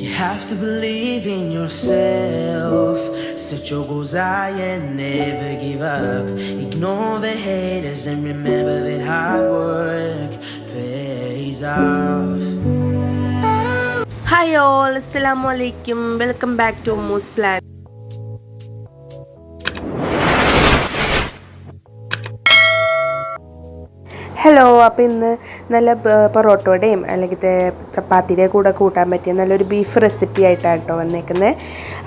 You have to believe in yourself. Set your goals high and never give up. Ignore the haters and remember that hard work pays off. Hi all അസ്സലാമു അലൈക്കും welcome back to moose plan hello അപ്പോൾ ഇന്ന് നല്ല പൊറോട്ടോടെയും അല്ലെങ്കിൽ ചപ്പാത്തിയുടെ കൂടെ കൂട്ടാൻ പറ്റിയ നല്ലൊരു ബീഫ് റെസിപ്പി ആയിട്ടാണ് കേട്ടോ വന്നേക്കുന്നത്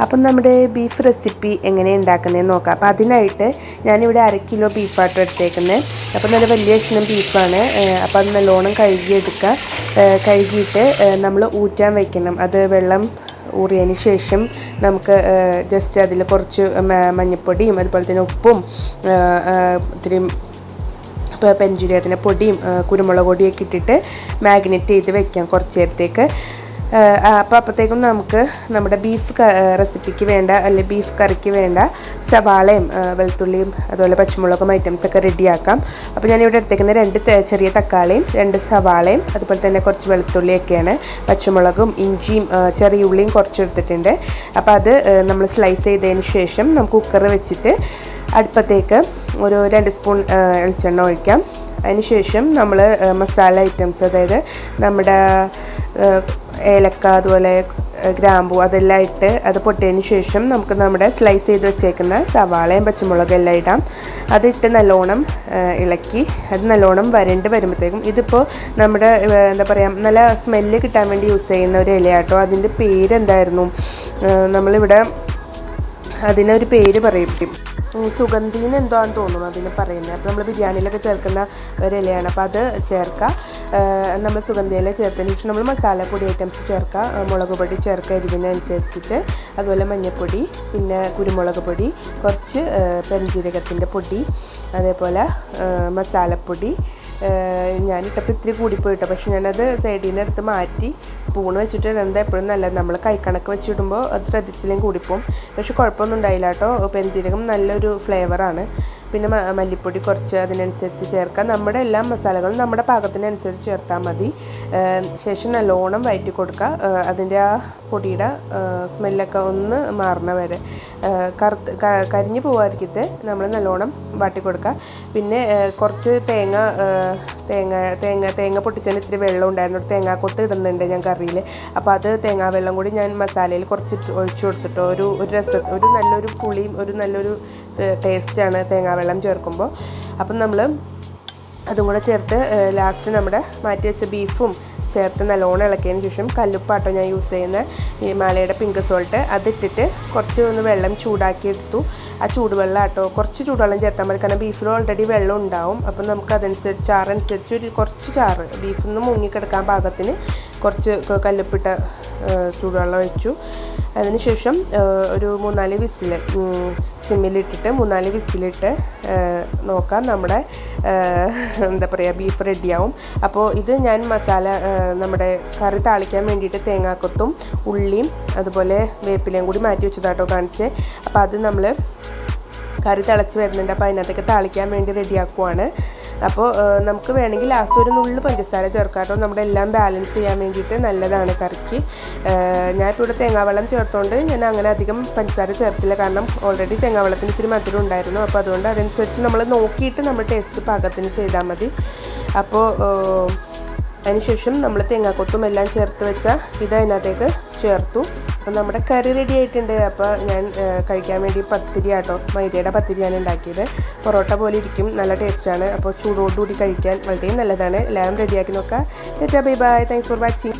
അപ്പം നമ്മുടെ ബീഫ് റെസിപ്പി എങ്ങനെ ഉണ്ടാക്കുന്നതെന്ന് നോക്കാം. അപ്പോൾ അതിനായിട്ട് ഞാനിവിടെ അര കിലോ ബീഫാട്ടോ എടുത്തേക്കുന്നത് അപ്പോൾ നല്ല വലിയ കഷ്ണം ബീഫാണ് അപ്പോൾ അത് നല്ലോണം കഴുകിയെടുക്കുക കഴുകിയിട്ട് നമ്മൾ ഊറ്റാൻ വയ്ക്കണം അത് വെള്ളം ഊറിയതിന് ശേഷം നമുക്ക് ജസ്റ്റ് അതിൽ കുറച്ച് മഞ്ഞൾപ്പൊടിയും അതുപോലെ തന്നെ ഉപ്പും ഇത്തിരി പെഞ്ചീരകത്തിന്റെ പൊടിയും കുരുമുളക് പൊടിയൊക്കെ ഇട്ടിട്ട് മാഗ്നറ്റ് ചെയ്ത് വെക്കാം കുറച്ച് നേരത്തേക്ക്. അപ്പോൾ അപ്പോഴത്തേക്കും നമുക്ക് നമ്മുടെ ബീഫ് റെസിപ്പിക്ക് വേണ്ട അല്ലെങ്കിൽ ബീഫ് കറിക്ക് വേണ്ട സവാളയും വെളുത്തുള്ളിയും അതുപോലെ പച്ചമുളകും ഐറ്റംസ് ഒക്കെ റെഡിയാക്കാം അപ്പോൾ ഞാനിവിടെ എടുത്തേക്കുന്ന രണ്ട് ചെറിയ തക്കാളിയും രണ്ട് സവാളയും അതുപോലെ തന്നെ കുറച്ച് വെളുത്തുള്ളിയൊക്കെയാണ്. പച്ചമുളകും ഇഞ്ചിയും ചെറിയ ഉള്ളിയും കുറച്ച് എടുത്തിട്ടുണ്ട് അപ്പോൾ അത് നമ്മൾ സ്ലൈസ് ചെയ്തതിന് ശേഷം നമുക്ക് കുക്കർ വെച്ചിട്ട് അടുപ്പത്തേക്ക് ഒരു രണ്ട് സ്പൂൺ എളിച്ചെണ്ണ ഒഴിക്കാം. അതിനുശേഷം നമ്മൾ മസാല ഐറ്റംസ് അതായത് നമ്മുടെ ഏലക്ക അതുപോലെ ഗ്രാമ്പു അതെല്ലാം ഇട്ട് അത് പൊട്ടിയതിന് ശേഷം നമുക്ക് നമ്മുടെ സ്ലൈസ് ചെയ്ത് വെച്ചേക്കുന്ന സവാളയും പച്ചമുളകും എല്ലാം ഇടാം. അതിട്ട് നല്ലോണം ഇളക്കി അത് നല്ലോണം വരണ്ട് വരുമ്പോഴത്തേക്കും ഇതിപ്പോൾ നമ്മുടെ എന്താ പറയുക നല്ല സ്മെല്ല് കിട്ടാൻ വേണ്ടി യൂസ് ചെയ്യുന്ന ഒരു ഇലയാട്ടോ. അതിന്റെ പേരെന്തായിരുന്നു? നമ്മളിവിടെ അതിനൊരു പേര് പറയും. ഉം, സുഗന്ധീന്ന് എന്തോ ആണെന്ന് തോന്നുന്നു അതിന് പറയുന്നത് അപ്പോൾ നമ്മൾ ബിരിയാണിയിലൊക്കെ ചേർക്കുന്ന ഒരു ഇലയാണ് അപ്പോൾ അത് ചേർക്കുക നമ്മൾ സുഗന്ധി ഇല ചേർത്തതിന് ശേഷം നമ്മൾ മസാലപ്പൊടി ഐറ്റംസ് ചേർക്കുക. മുളക് പൊടി ചേർക്കുക എരിവിനനുസരിച്ചിട്ട്. അതുപോലെ മഞ്ഞൾപ്പൊടി പിന്നെ കുരുമുളക് പൊടി കുറച്ച് പെരഞ്ചീരകത്തിന്റെ പൊടി അതേപോലെ മസാലപ്പൊടി. ഞാൻ ഞാനിട്ടപ്പോൾ ഇത്തിരി കൂടിപ്പോയിട്ടോ. പക്ഷേ ഞാനത് സൈഡിൽ നിന്ന് എടുത്ത് മാറ്റി സ്പൂൺ വെച്ചിട്ട് ഇടുന്നത് എപ്പോഴും നല്ലത് നമ്മൾ കൈക്കണക്ക് വെച്ചിടുമ്പോൾ അത് ശ്രദ്ധിച്ചില്ലെങ്കിൽ കൂടിപ്പോവും. പക്ഷേ കുഴപ്പമൊന്നും ഉണ്ടായില്ല കേട്ടോ. പെരുംജീരകം നല്ലൊരു ഫ്ലേവറാണ് പിന്നെ മല്ലിപ്പൊടി കുറച്ച് അതിനനുസരിച്ച് ചേർക്കാം. നമ്മുടെ എല്ലാ മസാലകളും നമ്മുടെ പാകത്തിനനുസരിച്ച് ചേർത്താൽ മതി. ശേഷം നല്ലോണം വയറ്റി കൊടുക്കുക. അതിന്റെ ആ പൊടിയുടെ സ്മെല്ലൊക്കെ ഒന്ന് മാറണ വരെ. കറുത്ത് കരിഞ്ഞ് പോകാതിരിക്കത്തെ നമ്മൾ നല്ലോണം വാട്ടി കൊടുക്കുക. പിന്നെ കുറച്ച് തേങ്ങ തേങ്ങ തേങ്ങ തേങ്ങ പൊട്ടിച്ചതിന് ഇത്തിരി വെള്ളം ഉണ്ടായിരുന്നു. തേങ്ങാ തേങ്ങാക്കൊത്ത് ഇടുന്നുണ്ട് ഞാൻ കറിയിൽ. അപ്പോൾ അത് തേങ്ങാ വെള്ളം കൂടി ഞാൻ മസാലയിൽ കുറച്ച് ഒഴിച്ചു കൊടുത്തിട്ടോ ഒരു ഒരു രസ ഒരു നല്ലൊരു പുളിയും ഒരു നല്ലൊരു ടേസ്റ്റാണ് തേങ്ങാ വെള്ളം ചേർക്കുമ്പോൾ അപ്പം നമ്മൾ അതും കൂടെ ചേർത്ത് ലാസ്റ്റ് നമ്മുടെ മാറ്റി വെച്ച ബീഫും ചേർത്ത് നല്ലോണം ഇളക്കിയതിന് ശേഷം കല്ലുപ്പാട്ടോ ഞാൻ യൂസ് ചെയ്യുന്ന ഹിമാലയയുടെ പിങ്ക് സോൾട്ട് അതിട്ടിട്ട് കുറച്ച് ഒന്ന് വെള്ളം ചൂടാക്കി എടുത്തു. ആ ചൂടുവെള്ളം ആട്ടോ കുറച്ച് ചൂടുവെള്ളം ചേർത്താൽ മതി. കാരണം ബീഫിൽ ഓൾറെഡി വെള്ളം ഉണ്ടാവും. അപ്പം നമുക്ക് അതനുസരിച്ച് ചാറനുസരിച്ച് ഒരു കുറച്ച് ചാറ് ബീഫിൽ നിന്ന് മുങ്ങിക്കിടക്കാൻ പാകത്തിന് കുറച്ച് കല്ലുപ്പിട്ട ചൂടുവെള്ളം വെച്ചു. അതിനുശേഷം ഒരു മൂന്നാൽ വിസിൽ സിമ്മിലിട്ടിട്ട് മൂന്നാൽ വിസിലിട്ട് നോക്കാം നമ്മുടെ എന്താ പറയുക ബീഫ് റെഡിയാവും അപ്പോൾ ഇത് ഞാൻ മസാല നമ്മുടെ കറി താളിക്കാൻ വേണ്ടിയിട്ട് തേങ്ങാക്കൊത്തും ഉള്ളിയും അതുപോലെ വേപ്പിലയും കൂടി മാറ്റി വെച്ചതാട്ടോ കാണിച്ച്. അപ്പോൾ അത് നമ്മൾ കറി തിളച്ച് വരുന്നുണ്ട്. അപ്പോൾ അതിനകത്തേക്ക് താളിക്കാൻ വേണ്ടി റെഡിയാക്കുവാണ് അപ്പോൾ നമുക്ക് വേണമെങ്കിൽ ലാസ്റ്റ് ഒരു നുള്ളു പഞ്ചസാര ചേർക്കാട്ടോ കേട്ടോ. നമ്മുടെ എല്ലാം ബാലൻസ് ചെയ്യാൻ വേണ്ടിയിട്ട് നല്ലതാണ് കറിക്ക്. ഞാനിപ്പോൾ ഇവിടെ തേങ്ങാവെള്ളം ചേർത്തോണ്ട് ഞാൻ അങ്ങനെ അധികം പഞ്ചസാര ചേർത്തില്ല. കാരണം ഓൾറെഡി തേങ്ങാവെള്ളത്തിന് ഇത്തിരി മധുരം ഉണ്ടായിരുന്നു. അപ്പോൾ അതുകൊണ്ട് അതനുസരിച്ച് നമ്മൾ നോക്കിയിട്ട് നമ്മൾ ടേസ്റ്റ് പാകത്തിന് ചെയ്താൽ മതി. അപ്പോൾ അതിനുശേഷം നമ്മൾ തേങ്ങാക്കൊത്തും എല്ലാം ചേർത്ത് വെച്ച ഇത് അതിനകത്തേക്ക് ചേർത്തു. അപ്പോൾ നമ്മുടെ കറി റെഡി ആയിട്ടുണ്ട്. അപ്പോൾ ഞാൻ കഴിക്കാൻ വേണ്ടി പത്തിരി ആട്ടോ മൈദയുടെ പത്തിരിയാണ് ഉണ്ടാക്കിയത്. പൊറോട്ട പോലെ ഇരിക്കും നല്ല ടേസ്റ്റാണ് അപ്പോൾ ചൂടോടുകൂടി കഴിക്കാൻ വളരെ നല്ലതാണ്. എല്ലാം റെഡിയാക്കി നോക്കാം bye bye thanks for watching